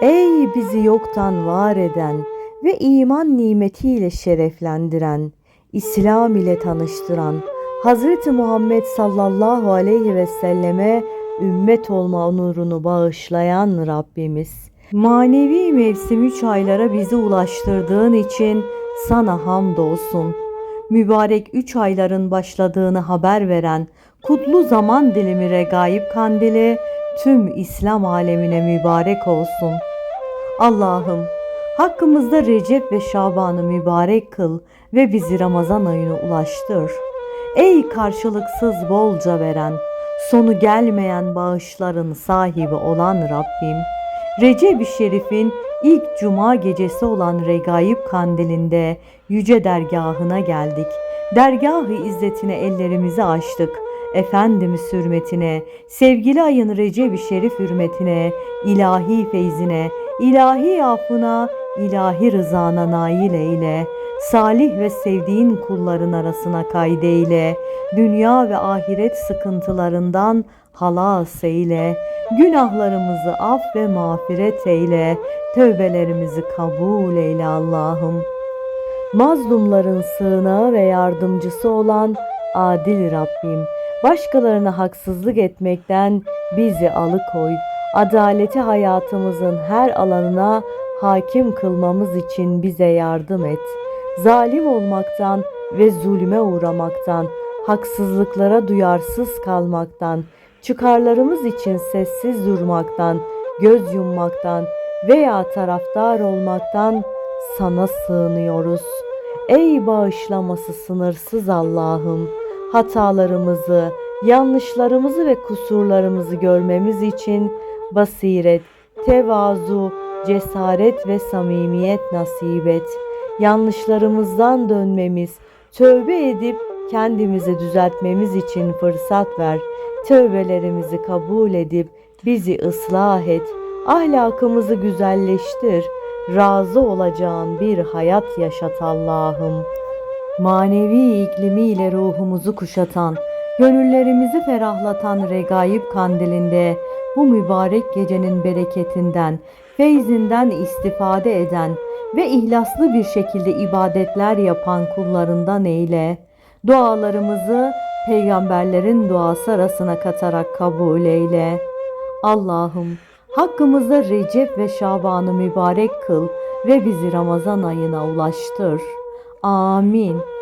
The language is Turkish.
Ey bizi yoktan var eden ve iman nimetiyle şereflendiren, İslam ile tanıştıran, Hazreti Muhammed sallallahu aleyhi ve selleme ümmet olma onurunu bağışlayan Rabbimiz. Manevi mevsim üç aylara bizi ulaştırdığın için sana hamdolsun. Mübarek üç ayların başladığını haber veren kutlu zaman dilimi regaib kandili tüm İslam alemine mübarek olsun. Allah'ım hakkımızda Recep ve Şaban'ı mübarek kıl ve bizi Ramazan ayına ulaştır. Ey karşılıksız bolca veren, sonu gelmeyen bağışların sahibi olan Rabbim, Recep-i Şerif'in ilk cuma gecesi olan Regaib Kandili'nde yüce dergahına geldik. Dergahı izzetine ellerimizi açtık. Efendimiz hürmetine, sevgili ayın Recep-i Şerif hürmetine, ilahi feyzine, ilahi affına, ilahi rızana nail eyle. Salih ve sevdiğin kulların arasına kaydeyle. Dünya ve ahiret sıkıntılarından halas eyle. Günahlarımızı af ve mağfiret eyle. Tövbelerimizi kabul eyle Allah'ım. Mazlumların sığınağı ve yardımcısı olan adil Rabbim, başkalarına haksızlık etmekten bizi alıkoy. Adaleti hayatımızın her alanına hakim kılmamız için bize yardım et. Zalim olmaktan ve zulme uğramaktan, haksızlıklara duyarsız kalmaktan, çıkarlarımız için sessiz durmaktan, göz yummaktan veya taraftar olmaktan sana sığınıyoruz. Ey bağışlaması sınırsız Allah'ım, hatalarımızı, yanlışlarımızı ve kusurlarımızı görmemiz için basiret, tevazu, cesaret ve samimiyet nasip et. Yanlışlarımızdan dönmemiz, tövbe edip kendimizi düzeltmemiz için fırsat ver. Tövbelerimizi kabul edip bizi ıslah et. Ahlakımızı güzelleştir. Razı olacağın bir hayat yaşat Allah'ım. Manevi iklimiyle ruhumuzu kuşatan, gönüllerimizi ferahlatan regaib kandilinde bu mübarek gecenin bereketinden, feyzinden istifade eden ve ihlaslı bir şekilde ibadetler yapan kullarından eyle. Dualarımızı peygamberlerin duası arasına katarak kabul eyle. Allah'ım hakkımızda Recep ve Şaban'ı mübarek kıl ve bizi Ramazan ayına ulaştır. Amin.